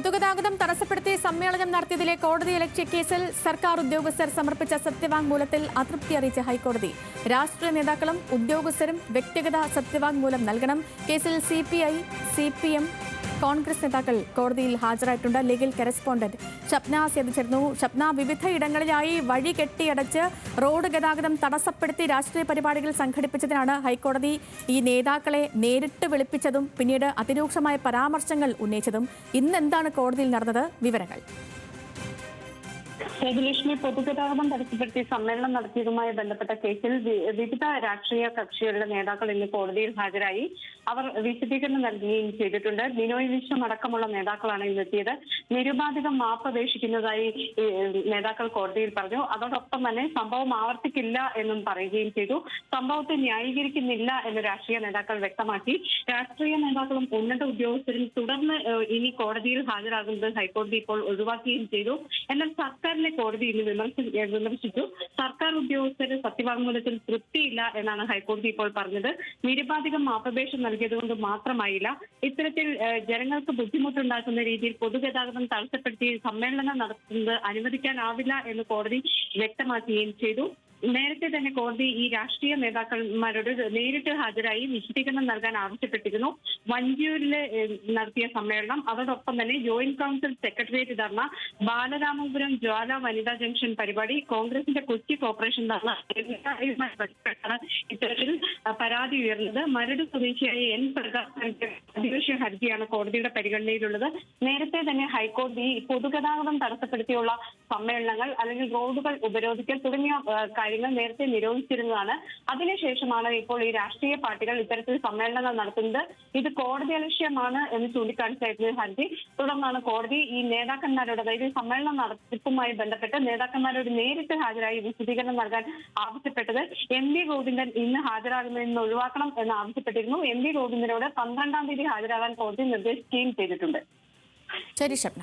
പൊതുഗതാഗതം തടസ്സപ്പെടുത്തി സമ്മേളനം നടത്തിയതിലെ കോടതി ഇലക്ട്രിക് കേസിൽ സർക്കാർ ഉദ്യോഗസ്ഥർ സമർപ്പിച്ച സത്യവാങ്മൂലത്തിൽ അതൃപ്തി അറിയിച്ച ഹൈക്കോടതി. രാഷ്ട്രീയ നേതാക്കളും ഉദ്യോഗസ്ഥരും വ്യക്തിഗത സത്യവാങ്മൂലം നൽകണം. കേസിൽ C P I C P M Congress നേതാക്കൾ കോടതിയിൽ ഹാജരായിട്ടുണ്ട്. ലീഗൽ കറസ്പോണ്ടന്റ് ഷപ്ന സേവിച്ചിരുന്നു. ഷപ്ന വിവിധ ഇടങ്ങളിലായി വഴി കെട്ടിയടച്ച് റോഡ് ഗതാഗതം തടസ്സപ്പെടുത്തി രാഷ്ട്രീയ പരിപാടികൾ സംഘടിപ്പിച്ചതിനാണ് ഹൈക്കോടതി ഈ നേതാക്കളെ നേരിട്ട് വിളിപ്പിച്ചതും പിന്നീട് അതിരൂക്ഷമായ പരാമർശങ്ങൾ ഉന്നയിച്ചതും. ഇന്ന് എന്താണ് കോടതിയിൽ നടന്നത്? വിവരങ്ങൾ. സേതുലക്ഷ്മി പൊതുഗതാഗതം തടസ്സപ്പെടുത്തി സമ്മേളനം നടത്തിയതുമായി ബന്ധപ്പെട്ട കേസിൽ വിവിധ രാഷ്ട്രീയ കക്ഷികളുടെ നേതാക്കൾ ഇന്ന് കോടതിയിൽ ഹാജരായി. അവർ വിശദീകരണം നൽകുകയും ചെയ്തിട്ടുണ്ട്. ബിനോയ് വിശ്വം അടക്കമുള്ള നേതാക്കളാണ് ഇന്നെത്തിയത്. നിരുപാധികം മാപ്പ് അപേക്ഷിക്കുന്നതായി നേതാക്കൾ കോടതിയിൽ പറഞ്ഞു. അതോടൊപ്പം തന്നെ സംഭവം ആവർത്തിക്കില്ല എന്നും പറയുകയും ചെയ്തു. സംഭവത്തെ ന്യായീകരിക്കുന്നില്ല എന്ന് രാഷ്ട്രീയ നേതാക്കൾ വ്യക്തമാക്കി. രാഷ്ട്രീയ നേതാക്കളും ഉന്നത ഉദ്യോഗസ്ഥരും തുടർന്ന് ഇനി കോടതിയിൽ ഹാജരാകുന്നത് ഹൈക്കോടതി ഇപ്പോൾ ഒഴിവാക്കുകയും ചെയ്തു. എന്നാൽ സർക്കാരിനെ കോടതി ഇന്ന് വിമർശിച്ചു. സർക്കാർ ഉദ്യോഗസ്ഥരെ സത്യവാങ്മൂലത്തിൽ തൃപ്തിയില്ല എന്നാണ് ഹൈക്കോടതി ഇപ്പോൾ പറഞ്ഞത്. നിരുപാധികം മാപ്പപേക്ഷ നൽകിയതുകൊണ്ട് മാത്രമായില്ല ഇത്തരത്തിൽ ജനങ്ങൾക്ക് ബുദ്ധിമുട്ടുണ്ടാക്കുന്ന രീതിയിൽ പൊതുഗതാഗതം തടസ്സപ്പെടുത്തി സമ്മേളനം നടത്തുന്നത് അനുവദിക്കാനാവില്ല എന്ന് കോടതി വ്യക്തമാക്കുകയും ചെയ്തു. നേരത്തെ തന്നെ കോടതി ഈ രാഷ്ട്രീയ നേതാക്കന്മാരോട് നേരിട്ട് ഹാജരായി വിശദീകരണം നൽകാൻ ആവശ്യപ്പെട്ടിരുന്നു. വഞ്ചിയൂരിൽ ഏഹ്, നടത്തിയ സമ്മേളനം. അതോടൊപ്പം തന്നെ joint council secretariat dharna Balaramapuram ജ്വാല വനിതാ ജംഗ്ഷൻ പരിപാടി കോൺഗ്രസിന്റെ കൊച്ചി കോർപ്പറേഷൻ ധർണ ഇത്തരത്തിൽ പരാതി ഉയർന്നത്. മരട് സ്വദേശിയായ എൻ പ്രകാശ് നൽകിയ ഹർജിയാണ് കോടതിയുടെ പരിഗണനയിലുള്ളത്. നേരത്തെ തന്നെ ഹൈക്കോടതി പൊതുഗതാഗതം തടസ്സപ്പെടുത്തിയുള്ള സമ്മേളനങ്ങൾ അല്ലെങ്കിൽ റോഡുകൾ ഉപരോധിക്കൽ തുടങ്ങിയ കാര്യങ്ങൾ നേരത്തെ നിരോധിച്ചിരുന്നതാണ്. അതിനുശേഷമാണ് ഇപ്പോൾ ഈ രാഷ്ട്രീയ പാർട്ടികൾ ഇത്തരത്തിൽ സമ്മേളനങ്ങൾ നടത്തുന്നത്. ഇത് കോടതി അലക്ഷ്യമാണ് എന്ന് ചൂണ്ടിക്കാണിച്ചായിരുന്നു ഹർജി. തുടർന്നാണ് കോടതി ഈ നേതാക്കന്മാരോട് അതായത് സമ്മേളനം നടത്തിപ്പുമായി ബന്ധപ്പെട്ട് നേതാക്കന്മാരോട് നേരിട്ട് ഹാജരായി വിശദീകരണം നൽകാൻ ആവശ്യപ്പെട്ടത് എം വി ഗോവിന്ദൻ ഇന്ന് ഹാജരാകുന്നതിൽ നിന്ന് ഒഴിവാക്കണം എന്ന് ആവശ്യപ്പെട്ടിരുന്നു. എം വി ഗോവിന്ദനോട് പന്ത്രണ്ടാം തീയതി ഹാജരാകാൻ കോടതി നിർദ്ദേശിക്കുകയും ചെയ്തിട്ടുണ്ട്. ശരി ഷപ്ന